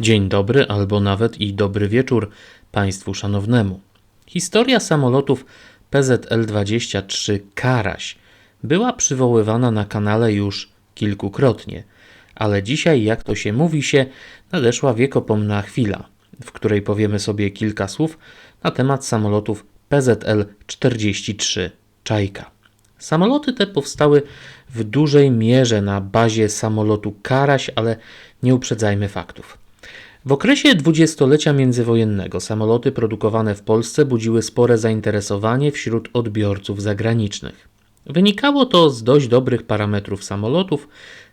Dzień dobry albo nawet i dobry wieczór Państwu szanownemu. Historia samolotów PZL-23 Karaś była przywoływana na kanale już kilkukrotnie, ale dzisiaj, jak to się mówi się, nadeszła wiekopomna chwila, w której powiemy sobie kilka słów na temat samolotów PZL-43 Czajka. Samoloty te powstały w dużej mierze na bazie samolotu Karaś, ale nie uprzedzajmy faktów. W okresie dwudziestolecia międzywojennego samoloty produkowane w Polsce budziły spore zainteresowanie wśród odbiorców zagranicznych. Wynikało to z dość dobrych parametrów samolotów,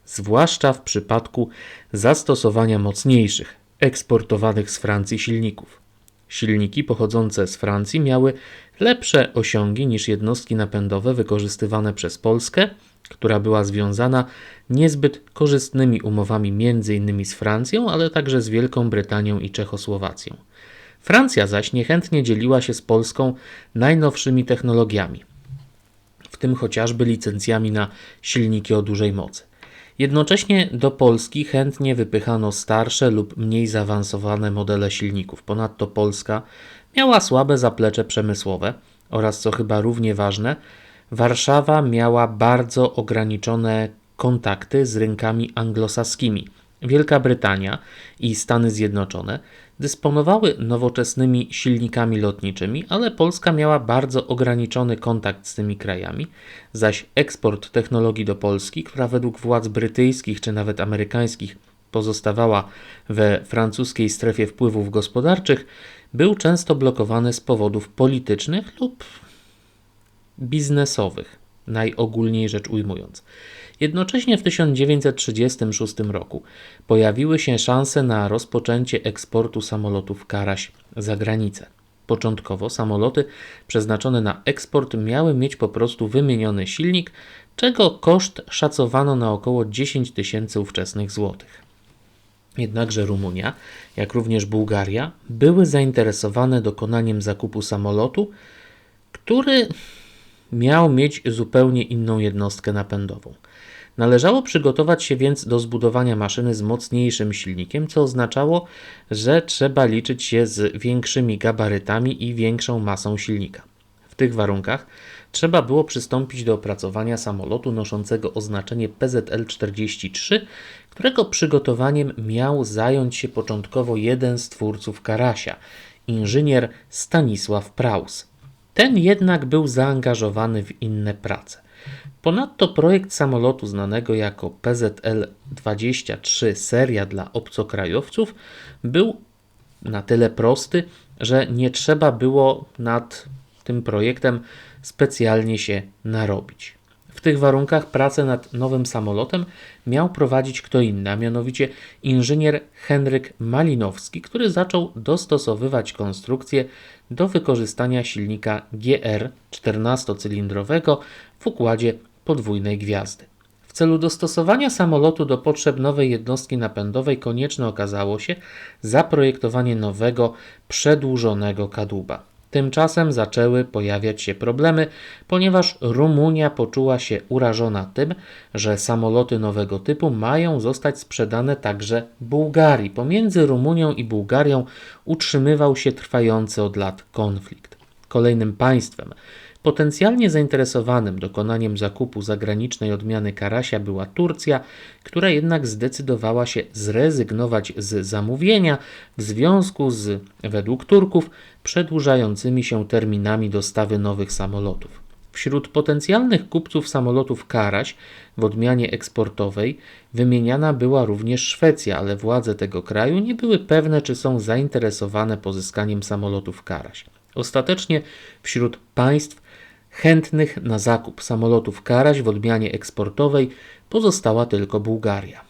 zwłaszcza w przypadku zastosowania mocniejszych, eksportowanych z Francji silników. Silniki pochodzące z Francji miały lepsze osiągi niż jednostki napędowe wykorzystywane przez Polskę, która była związana niezbyt korzystnymi umowami m.in. z Francją, ale także z Wielką Brytanią i Czechosłowacją. Francja zaś niechętnie dzieliła się z Polską najnowszymi technologiami, w tym chociażby licencjami na silniki o dużej mocy. Jednocześnie do Polski chętnie wypychano starsze lub mniej zaawansowane modele silników. Ponadto Polska miała słabe zaplecze przemysłowe oraz, co chyba równie ważne, Warszawa miała bardzo ograniczone kontakty z rynkami anglosaskimi. Wielka Brytania i Stany Zjednoczone dysponowały nowoczesnymi silnikami lotniczymi, ale Polska miała bardzo ograniczony kontakt z tymi krajami, zaś eksport technologii do Polski, która według władz brytyjskich czy nawet amerykańskich pozostawała we francuskiej strefie wpływów gospodarczych, był często blokowany z powodów politycznych lub biznesowych, najogólniej rzecz ujmując. Jednocześnie w 1936 roku pojawiły się szanse na rozpoczęcie eksportu samolotów Karaś za granicę. Początkowo samoloty przeznaczone na eksport miały mieć po prostu wymieniony silnik, czego koszt szacowano na około 10 tysięcy ówczesnych złotych. Jednakże Rumunia, jak również Bułgaria, były zainteresowane dokonaniem zakupu samolotu, który miał mieć zupełnie inną jednostkę napędową. Należało przygotować się więc do zbudowania maszyny z mocniejszym silnikiem, co oznaczało, że trzeba liczyć się z większymi gabarytami i większą masą silnika. W tych warunkach trzeba było przystąpić do opracowania samolotu noszącego oznaczenie PZL-43, którego przygotowaniem miał zająć się początkowo jeden z twórców Karasia, inżynier Stanisław Praus. Ten jednak był zaangażowany w inne prace. Ponadto projekt samolotu znanego jako PZL-23 seria dla obcokrajowców był na tyle prosty, że nie trzeba było nad tym projektem specjalnie się narobić. Tych warunkach pracę nad nowym samolotem miał prowadzić kto inny, a mianowicie inżynier Henryk Malinowski, który zaczął dostosowywać konstrukcję do wykorzystania silnika GR 14-cylindrowego w układzie podwójnej gwiazdy. W celu dostosowania samolotu do potrzeb nowej jednostki napędowej konieczne okazało się zaprojektowanie nowego, przedłużonego kadłuba. Tymczasem zaczęły pojawiać się problemy, ponieważ Rumunia poczuła się urażona tym, że samoloty nowego typu mają zostać sprzedane także Bułgarii. Pomiędzy Rumunią i Bułgarią utrzymywał się trwający od lat konflikt. Kolejnym państwem, Potencjalnie zainteresowanym dokonaniem zakupu zagranicznej odmiany Karasia była Turcja, która jednak zdecydowała się zrezygnować z zamówienia w związku z, według Turków, przedłużającymi się terminami dostawy nowych samolotów. Wśród potencjalnych kupców samolotów Karaś w odmianie eksportowej wymieniana była również Szwecja, ale władze tego kraju nie były pewne, czy są zainteresowane pozyskaniem samolotów Karaś. Ostatecznie wśród państw chętnych na zakup samolotów Karaś w odmianie eksportowej pozostała tylko Bułgaria.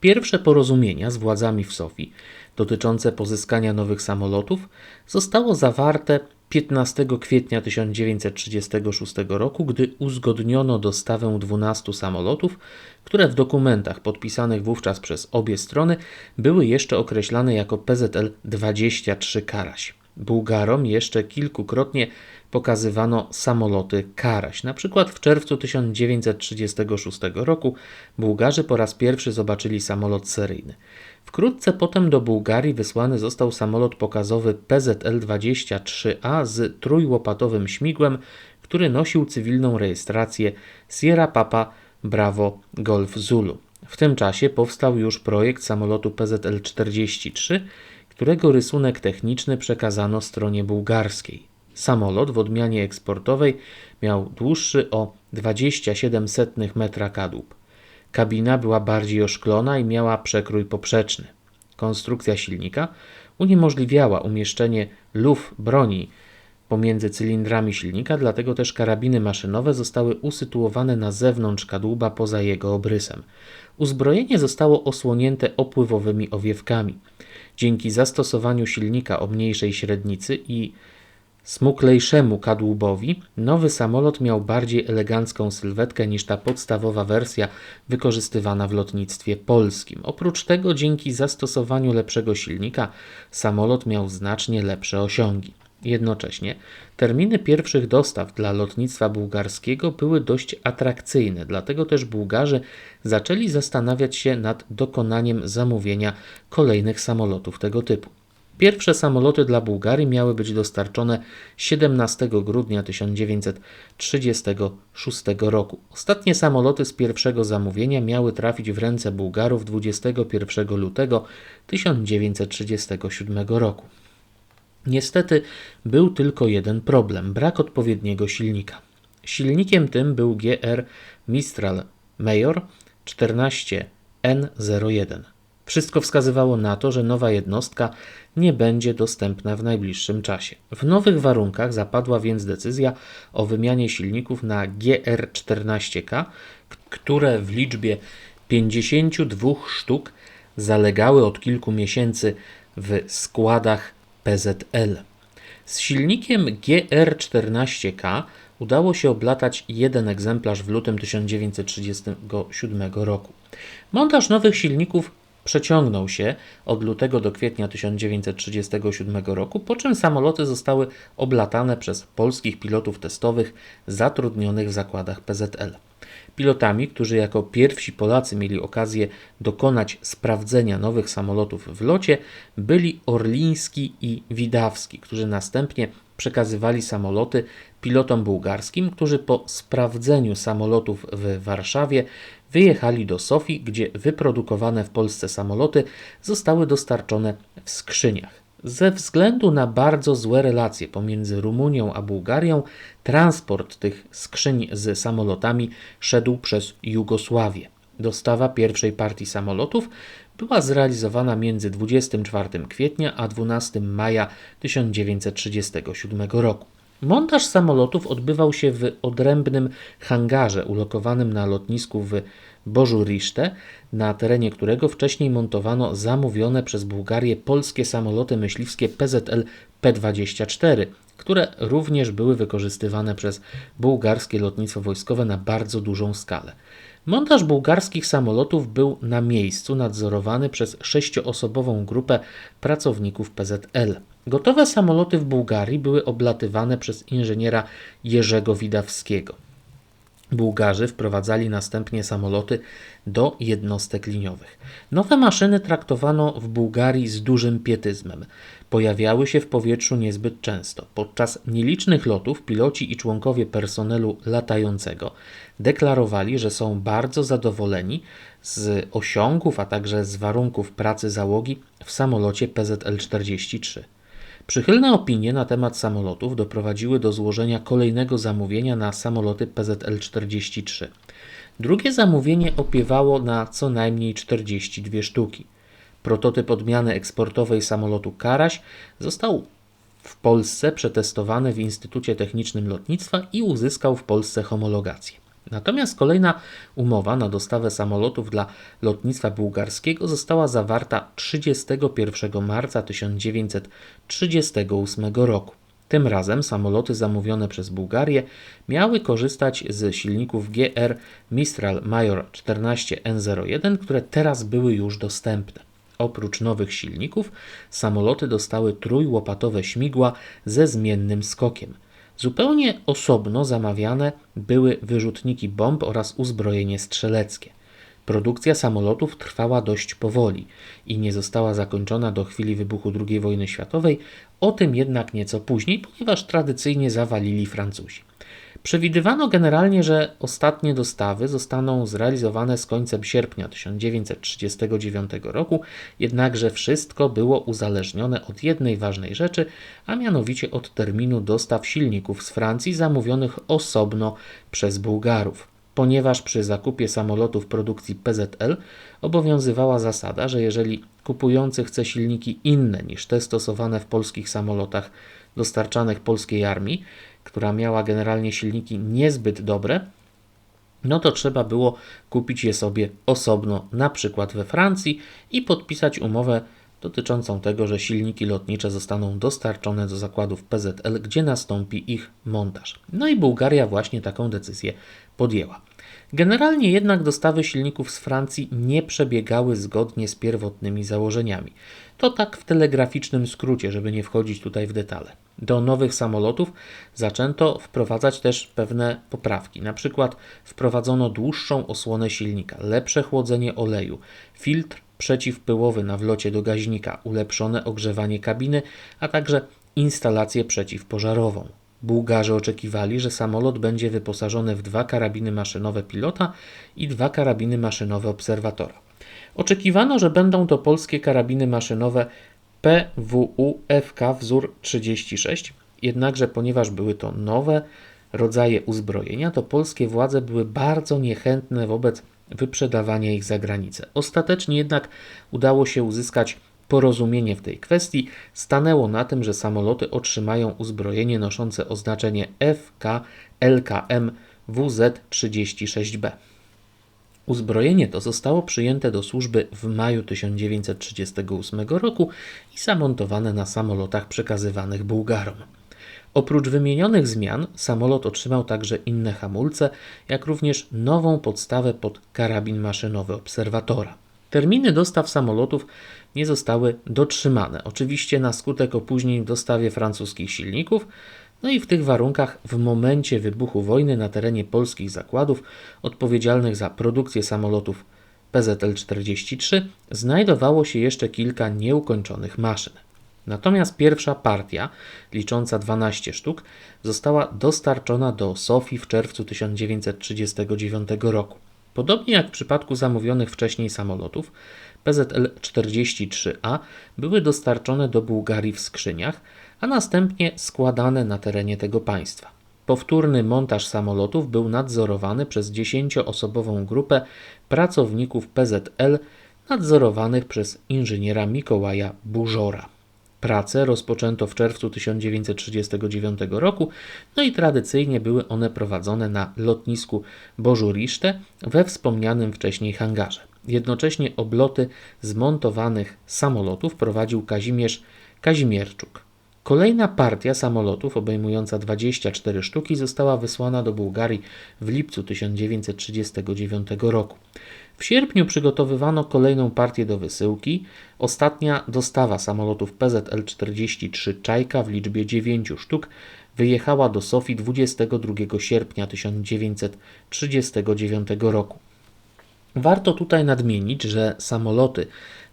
Pierwsze porozumienia z władzami w Sofii dotyczące pozyskania nowych samolotów zostało zawarte 15 kwietnia 1936 roku, gdy uzgodniono dostawę 12 samolotów, które w dokumentach podpisanych wówczas przez obie strony były jeszcze określane jako PZL-23 Karaś. Bułgarom jeszcze kilkukrotnie pokazywano samoloty Karaś. Na przykład w czerwcu 1936 roku Bułgarzy po raz pierwszy zobaczyli samolot seryjny. Wkrótce potem do Bułgarii wysłany został samolot pokazowy PZL-23A z trójłopatowym śmigłem, który nosił cywilną rejestrację Sierra Papa Bravo Golf Zulu. W tym czasie powstał już projekt samolotu PZL-43, którego rysunek techniczny przekazano stronie bułgarskiej. Samolot w odmianie eksportowej miał dłuższy o 27 metra kadłub. Kabina była bardziej oszklona i miała przekrój poprzeczny. Konstrukcja silnika uniemożliwiała umieszczenie luf broni pomiędzy cylindrami silnika, dlatego też karabiny maszynowe zostały usytuowane na zewnątrz kadłuba poza jego obrysem. Uzbrojenie zostało osłonięte opływowymi owiewkami. Dzięki zastosowaniu silnika o mniejszej średnicy i smuklejszemu kadłubowi, nowy samolot miał bardziej elegancką sylwetkę niż ta podstawowa wersja wykorzystywana w lotnictwie polskim. Oprócz tego, dzięki zastosowaniu lepszego silnika, samolot miał znacznie lepsze osiągi. Jednocześnie terminy pierwszych dostaw dla lotnictwa bułgarskiego były dość atrakcyjne, dlatego też Bułgarzy zaczęli zastanawiać się nad dokonaniem zamówienia kolejnych samolotów tego typu. Pierwsze samoloty dla Bułgarii miały być dostarczone 17 grudnia 1936 roku. Ostatnie samoloty z pierwszego zamówienia miały trafić w ręce Bułgarów 21 lutego 1937 roku. Niestety był tylko jeden problem brak odpowiedniego silnika. Silnikiem tym był GR Mistral Major 14N01. Wszystko wskazywało na to, że nowa jednostka nie będzie dostępna w najbliższym czasie. W nowych warunkach zapadła więc decyzja o wymianie silników na GR14K, które w liczbie 52 sztuk zalegały od kilku miesięcy w składach PZL. Z silnikiem GR14K udało się oblatać jeden egzemplarz w lutym 1937 roku. Montaż nowych silników przeciągnął się od lutego do kwietnia 1937 roku, po czym samoloty zostały oblatane przez polskich pilotów testowych zatrudnionych w zakładach PZL. Pilotami, którzy jako pierwsi Polacy mieli okazję dokonać sprawdzenia nowych samolotów w locie, byli Orliński i Widawski, którzy następnie przekazywali samoloty pilotom bułgarskim, którzy po sprawdzeniu samolotów w Warszawie wyjechali do Sofii, gdzie wyprodukowane w Polsce samoloty zostały dostarczone w skrzyniach. Ze względu na bardzo złe relacje pomiędzy Rumunią a Bułgarią, transport tych skrzyń z samolotami szedł przez Jugosławię. Dostawa pierwszej partii samolotów była zrealizowana między 24 kwietnia a 12 maja 1937 roku. Montaż samolotów odbywał się w odrębnym hangarze ulokowanym na lotnisku w Bożuriszte, na terenie którego wcześniej montowano zamówione przez Bułgarię polskie samoloty myśliwskie PZL P-24, które również były wykorzystywane przez bułgarskie lotnictwo wojskowe na bardzo dużą skalę. Montaż bułgarskich samolotów był na miejscu nadzorowany przez sześcioosobową grupę pracowników PZL. Gotowe samoloty w Bułgarii były oblatywane przez inżyniera Jerzego Widawskiego. Bułgarzy wprowadzali następnie samoloty do jednostek liniowych. Nowe maszyny traktowano w Bułgarii z dużym pietyzmem. Pojawiały się w powietrzu niezbyt często. Podczas nielicznych lotów piloci i członkowie personelu latającego deklarowali, że są bardzo zadowoleni z osiągów, a także z warunków pracy załogi w samolocie PZL-43. Przychylne opinie na temat samolotów doprowadziły do złożenia kolejnego zamówienia na samoloty PZL-43. Drugie zamówienie opiewało na co najmniej 42 sztuki. Prototyp odmiany eksportowej samolotu Karaś został w Polsce przetestowany w Instytucie Technicznym Lotnictwa i uzyskał w Polsce homologację. Natomiast kolejna umowa na dostawę samolotów dla lotnictwa bułgarskiego została zawarta 31 marca 1938 roku. Tym razem samoloty zamówione przez Bułgarię miały korzystać z silników GR Mistral Major 14N01, które teraz były już dostępne. Oprócz nowych silników, samoloty dostały trójłopatowe śmigła ze zmiennym skokiem. Zupełnie osobno zamawiane były wyrzutniki bomb oraz uzbrojenie strzeleckie. Produkcja samolotów trwała dość powoli i nie została zakończona do chwili wybuchu II wojny światowej, o tym jednak nieco później, ponieważ tradycyjnie zawalili Francuzi. Przewidywano generalnie, że ostatnie dostawy zostaną zrealizowane z końcem sierpnia 1939 roku, jednakże wszystko było uzależnione od jednej ważnej rzeczy, a mianowicie od terminu dostaw silników z Francji zamówionych osobno przez Bułgarów. Ponieważ przy zakupie samolotów produkcji PZL obowiązywała zasada, że jeżeli kupujący chce silniki inne niż te stosowane w polskich samolotach dostarczanych polskiej armii, która miała generalnie silniki niezbyt dobre, no to trzeba było kupić je sobie osobno, na przykład we Francji i podpisać umowę dotyczącą tego, że silniki lotnicze zostaną dostarczone do zakładów PZL, gdzie nastąpi ich montaż. No i Bułgaria właśnie taką decyzję podjęła. Generalnie jednak dostawy silników z Francji nie przebiegały zgodnie z pierwotnymi założeniami. To tak w telegraficznym skrócie, żeby nie wchodzić tutaj w detale. Do nowych samolotów zaczęto wprowadzać też pewne poprawki. Na przykład wprowadzono dłuższą osłonę silnika, lepsze chłodzenie oleju, filtr przeciwpyłowy na wlocie do gaźnika, ulepszone ogrzewanie kabiny, a także instalację przeciwpożarową. Bułgarzy oczekiwali, że samolot będzie wyposażony w dwa karabiny maszynowe pilota i dwa karabiny maszynowe obserwatora. Oczekiwano, że będą to polskie karabiny maszynowe PWU FK wzór 36, jednakże ponieważ były to nowe rodzaje uzbrojenia, to polskie władze były bardzo niechętne wobec wyprzedawania ich za granicę. Ostatecznie jednak udało się uzyskać Porozumienie w tej kwestii stanęło na tym, że samoloty otrzymają uzbrojenie noszące oznaczenie FK LKM WZ-36B. Uzbrojenie to zostało przyjęte do służby w maju 1938 roku i zamontowane na samolotach przekazywanych Bułgarom. Oprócz wymienionych zmian, samolot otrzymał także inne hamulce, jak również nową podstawę pod karabin maszynowy obserwatora. Terminy dostaw samolotów nie zostały dotrzymane. Oczywiście na skutek opóźnień w dostawie francuskich silników, no i w tych warunkach w momencie wybuchu wojny na terenie polskich zakładów odpowiedzialnych za produkcję samolotów PZL-43 znajdowało się jeszcze kilka nieukończonych maszyn. Natomiast pierwsza partia, licząca 12 sztuk, została dostarczona do Sofii w czerwcu 1939 roku. Podobnie jak w przypadku zamówionych wcześniej samolotów, PZL-43A były dostarczone do Bułgarii w skrzyniach, a następnie składane na terenie tego państwa. Powtórny montaż samolotów był nadzorowany przez 10-osobową grupę pracowników PZL nadzorowanych przez inżyniera Mikołaja Bużora. Prace rozpoczęto w czerwcu 1939 roku, no i tradycyjnie były one prowadzone na lotnisku Bożuriszte we wspomnianym wcześniej hangarze. Jednocześnie obloty zmontowanych samolotów prowadził Kazimierz Kazimierczuk. Kolejna partia samolotów, obejmująca 24 sztuki, została wysłana do Bułgarii w lipcu 1939 roku. W sierpniu przygotowywano kolejną partię do wysyłki. Ostatnia dostawa samolotów PZL-43 Czajka w liczbie 9 sztuk wyjechała do Sofii 22 sierpnia 1939 roku. Warto tutaj nadmienić, że samoloty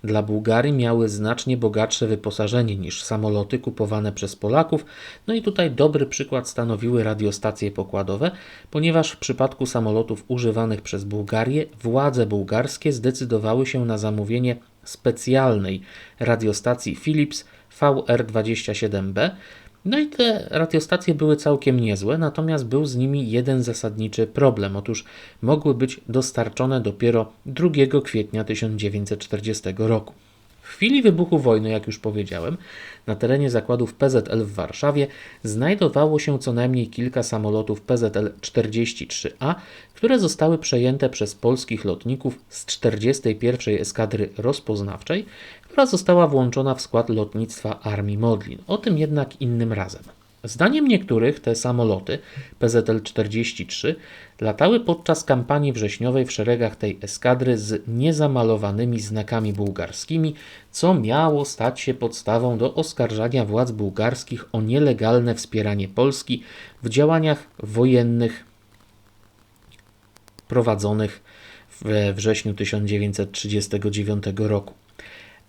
dla Bułgarii miały znacznie bogatsze wyposażenie niż samoloty kupowane przez Polaków. No i tutaj dobry przykład stanowiły radiostacje pokładowe, ponieważ w przypadku samolotów używanych przez Bułgarię władze bułgarskie zdecydowały się na zamówienie specjalnej radiostacji Philips VR-27B, no i te radiostacje były całkiem niezłe, natomiast był z nimi jeden zasadniczy problem. Otóż mogły być dostarczone dopiero 2 kwietnia 1940 roku. W chwili wybuchu wojny, jak już powiedziałem, na terenie zakładów PZL w Warszawie znajdowało się co najmniej kilka samolotów PZL-43A, które zostały przejęte przez polskich lotników z 41. Eskadry Rozpoznawczej, która została włączona w skład lotnictwa Armii Modlin. O tym jednak innym razem. Zdaniem niektórych te samoloty PZL-43 latały podczas kampanii wrześniowej w szeregach tej eskadry z niezamalowanymi znakami bułgarskimi, co miało stać się podstawą do oskarżania władz bułgarskich o nielegalne wspieranie Polski w działaniach wojennych prowadzonych we wrześniu 1939 roku.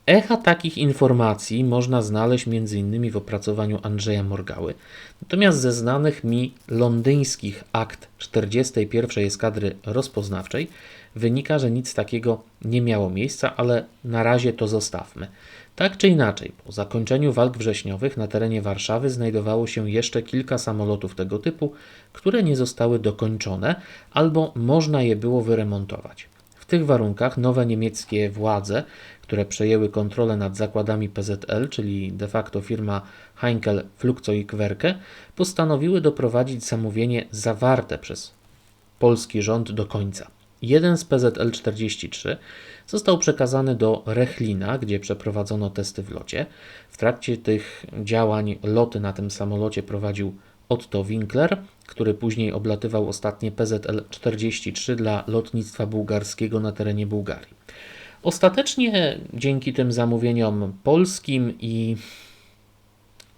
Echa takich informacji można znaleźć m.in. w opracowaniu Andrzeja Morgały. Natomiast ze znanych mi londyńskich akt 41. eskadry rozpoznawczej wynika, że nic takiego nie miało miejsca, ale na razie to zostawmy. Tak czy inaczej, po zakończeniu walk wrześniowych na terenie Warszawy znajdowało się jeszcze kilka samolotów tego typu, które nie zostały dokończone albo można je było wyremontować. Tych warunkach nowe niemieckie władze które przejęły kontrolę nad zakładami PZL, czyli de facto firma Heinkel Flugzeug Werke, postanowiły doprowadzić zamówienie zawarte przez polski rząd do końca. Jeden z PZL-43 został przekazany do Rechlina, gdzie przeprowadzono testy w locie. W trakcie tych działań loty na tym samolocie prowadził Otto Winkler, który później oblatywał ostatnie PZL-43 dla lotnictwa bułgarskiego na terenie Bułgarii. Ostatecznie dzięki tym zamówieniom polskim i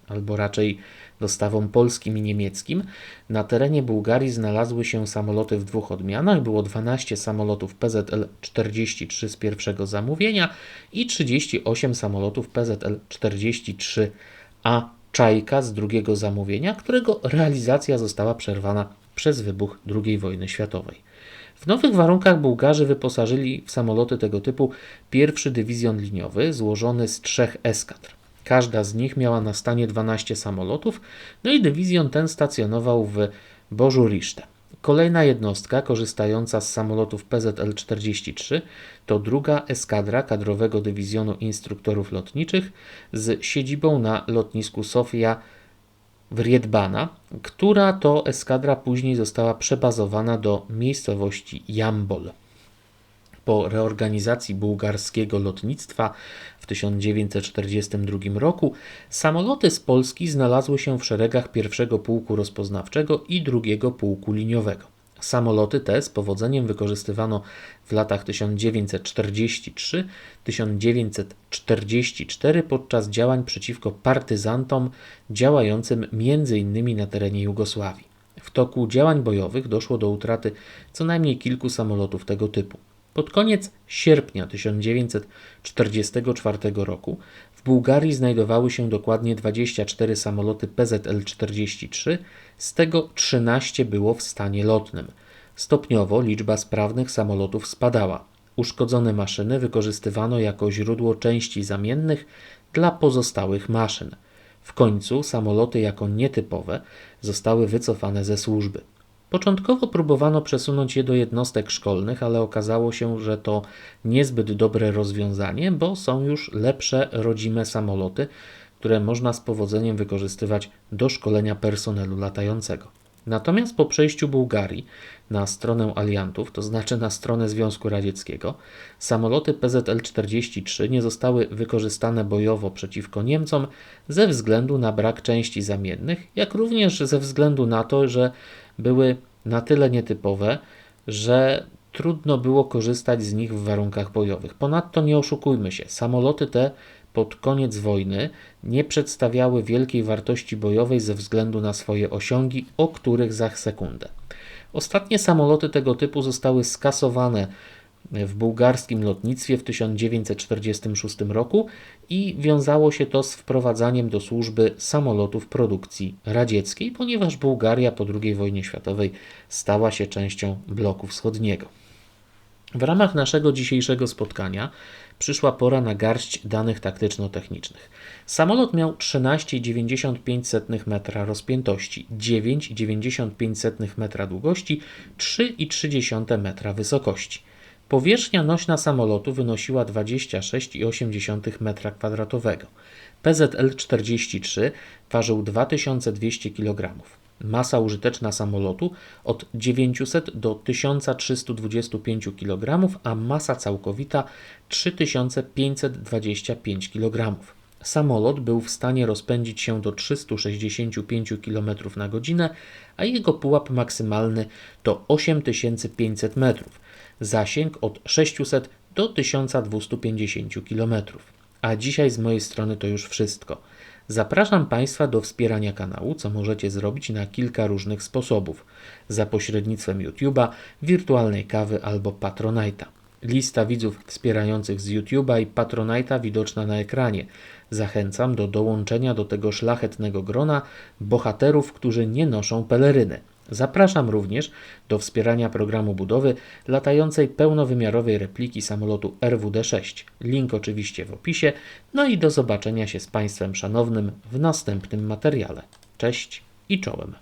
albo raczej dostawom polskim i niemieckim, na terenie Bułgarii znalazły się samoloty w dwóch odmianach. Było 12 samolotów PZL-43 z pierwszego zamówienia i 38 samolotów PZL-43A Czajka z drugiego zamówienia, którego realizacja została przerwana przez wybuch II wojny światowej. W nowych warunkach Bułgarzy wyposażyli w samoloty tego typu pierwszy dywizjon liniowy złożony z trzech eskadr. Każda z nich miała na stanie 12 samolotów, no i dywizjon ten stacjonował w Bożuriszte. Kolejna jednostka korzystająca z samolotów PZL-43 to druga eskadra kadrowego dywizjonu instruktorów lotniczych z siedzibą na lotnisku Sofia Wriedbana, która to eskadra później została przebazowana do miejscowości Jambol. Po reorganizacji bułgarskiego lotnictwa w 1942 roku samoloty z Polski znalazły się w szeregach pierwszego pułku rozpoznawczego i drugiego pułku liniowego. Samoloty te z powodzeniem wykorzystywano w latach 1943-1944 podczas działań przeciwko partyzantom działającym m.in. na terenie Jugosławii. W toku działań bojowych doszło do utraty co najmniej kilku samolotów tego typu. Pod koniec sierpnia 1944 roku w Bułgarii znajdowały się dokładnie 24 samoloty PZL-43, z tego 13 było w stanie lotnym. Stopniowo liczba sprawnych samolotów spadała. Uszkodzone maszyny wykorzystywano jako źródło części zamiennych dla pozostałych maszyn. W końcu samoloty jako nietypowe zostały wycofane ze służby. Początkowo próbowano przesunąć je do jednostek szkolnych, ale okazało się, że to niezbyt dobre rozwiązanie, bo są już lepsze rodzime samoloty, które można z powodzeniem wykorzystywać do szkolenia personelu latającego. Natomiast po przejściu Bułgarii na stronę aliantów, to znaczy na stronę Związku Radzieckiego, samoloty PZL-43 nie zostały wykorzystane bojowo przeciwko Niemcom ze względu na brak części zamiennych, jak również ze względu na to, że były na tyle nietypowe, że trudno było korzystać z nich w warunkach bojowych. Ponadto nie oszukujmy się, samoloty te pod koniec wojny nie przedstawiały wielkiej wartości bojowej ze względu na swoje osiągi, o których za sekundę. Ostatnie samoloty tego typu zostały skasowane w bułgarskim lotnictwie w 1946 roku i wiązało się to z wprowadzaniem do służby samolotów produkcji radzieckiej, ponieważ Bułgaria po II wojnie światowej stała się częścią bloku wschodniego. W ramach naszego dzisiejszego spotkania przyszła pora na garść danych taktyczno-technicznych. Samolot miał 13,95 metra rozpiętości, 9,95 metra długości, 3,3 metra wysokości. Powierzchnia nośna samolotu wynosiła 26,8 m2. PZL-43 ważył 2200 kg. Masa użyteczna samolotu od 900 do 1325 kg, a masa całkowita 3525 kg. Samolot był w stanie rozpędzić się do 365 km na godzinę, a jego pułap maksymalny to 8500 metrów, zasięg od 600 do 1250 km. A dzisiaj z mojej strony to już wszystko. Zapraszam Państwa do wspierania kanału, co możecie zrobić na kilka różnych sposobów. Za pośrednictwem YouTube'a, wirtualnej kawy albo Patronite'a. Lista widzów wspierających z YouTube'a i Patronite'a widoczna na ekranie. Zachęcam do dołączenia do tego szlachetnego grona bohaterów, którzy nie noszą peleryny. Zapraszam również do wspierania programu budowy latającej pełnowymiarowej repliki samolotu RWD-6. Link oczywiście w opisie. No i do zobaczenia się z Państwem szanownym w następnym materiale. Cześć i czołem.